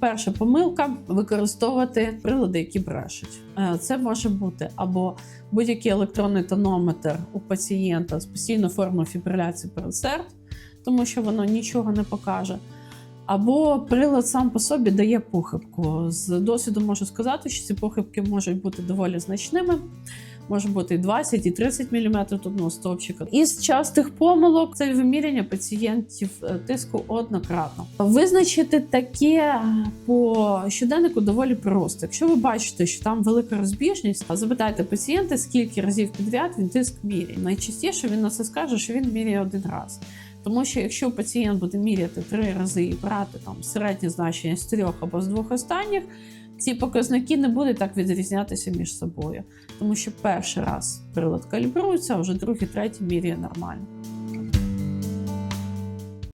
перша помилка використовувати прилади, які брешуть. Е, Це може бути або будь-який електронний тонометр у пацієнта з постійною формою фібриляції передсердь, тому що воно нічого не покаже. Або прилад сам по собі дає похибку. З досвіду можу сказати, що ці похибки можуть бути доволі значними. Може бути і 20, і 30 мм одного стовпчика. Із частих помилок це виміряння пацієнтів е, тиску однократно. Визначити таке по щоденнику доволі просто. Якщо ви бачите, що там велика розбіжність, запитайте пацієнта, скільки разів підряд він тиск міряє. Найчастіше він на це скаже, що він міряє один раз. Тому що якщо пацієнт буде міряти три рази і брати там середнє значення з трьох або з двох останніх, ці показники не будуть так відрізнятися між собою. Тому що перший раз прилад калібрується, а вже другий, третій міряє нормально.